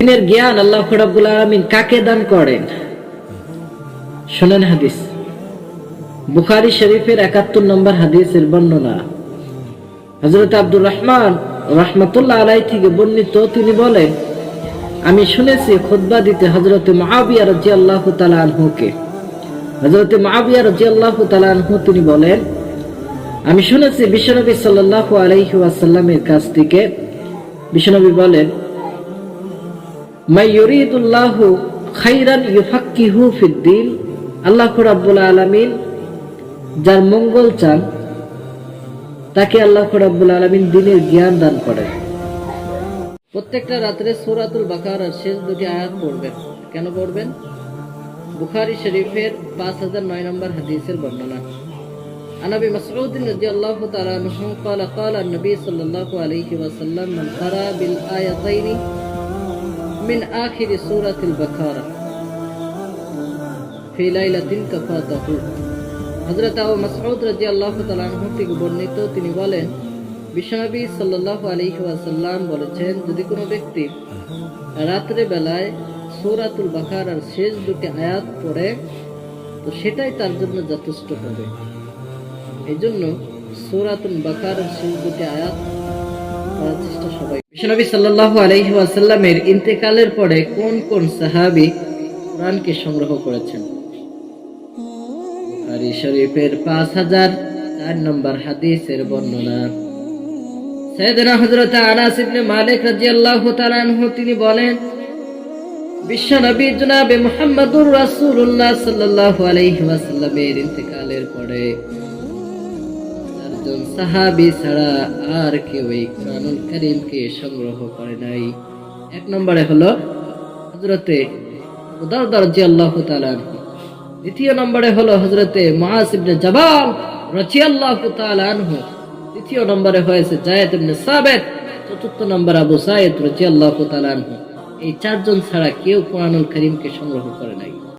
দিনের জ্ঞান আল্লাহ রাব্বুল আলামিন কাকে দান করেন? শোনেন হাদিস। বুখারী শরীফের একাত্তর নম্বর হাদিসের বর্ণনা। হযরত আব্দুর রহমান রহমতুল্লাহ থেকে বর্ণিত, তিনি বলেন, আমি শুনেছি দিতে আনহু, তিনি বলেন, আমি শুনেছি বিশ্বনবী সাল্লাল্লাহু আলাইহি ওয়াসাল্লামের কাছ থেকে, বিশ্বনবী বলেন মাই ইউরিদুল্লাহু খাইরান ইউফাক্কিহু ফিদ্দিন আল্লাহ রাব্বুল আলামিন যার মঙ্গল চান তাকে আল্লাহ রাব্বুল আলামিন দিনের জ্ঞান দান করেন প্রত্যেকটা রাত্রে সূরাতুল বাকারার শেষ দুটি আয়াত পড়বেন কেন পড়বেন বুখারী শরীফের পাঁচ হাজার নয় নম্বর হাদিসের বর্ণনা عن ابي مسعود رضي الله تعالى عنه قال قال النبي صلى الله عليه وسلم من قرأ بالآيتين من آخر سورة البقرة في ليلة كفاته হযরত আবু মাসউদ রাদিয়াল্লাহু তাআলা আনহু থেকে বর্ণিত তিনি বলেন বিশ্বনবী সাল্লাল্লাহু আলাইহি ওয়াসাল্লাম বলেছেন যদি কোনো ব্যক্তি রাত্রে বেলায় সূরাতুল বাকারার শেষ দুটি আয়াত পড়ে তো সেটাই তার জন্য যথেষ্ট হবে এই জন্য সূরাতুল বাকারার শেষ দুটি আয়াত চেষ্টা সবাই। বিশ্বনবী সাল্লাল্লাহু আলাইহি ওয়াসাল্লামের ইন্তেকালের পরে কোন কোন সাহাবী কোরআনকে সংগ্রহ করেছেন? বুখারী শরীফের পাঁচ হাজার চার নম্বর হাদিসের বর্ণনা। সৈয়দনা হযরত আনাস ইবনে মালিক রাদিয়াল্লাহু তাআলা আনহু, তিনি বলেন, বিশ্ব নবী জনাবে মুহাম্মদুর রাসূলুল্লাহ সাল্লাল্লাহু আলাইহি ওয়াসাল্লামের ইন্তেকালের পরে চারজন সাহাবী ছাড়া আর কেউ এই কোরআনুল কারীমকে সংগ্রহ করে নাই। এক নম্বরে হলো হযরতে উদারদা রাদিয়াল্লাহু তাআলা আনহু। দ্বিতীয় নম্বরে হলো হজরতে মুআজ ইবনে জাবাল রাদিয়াল্লাহু তাআলা আনহু। তৃতীয় নম্বরে হয়েছে জায়েদ ইবনে চতুর্থ নম্বর আবু রাদিয়াল্লাহু তাআলা আনহু। এই চারজন ছাড়া কেউ কোরআনুল কারীমকে সংগ্রহ করে নাই।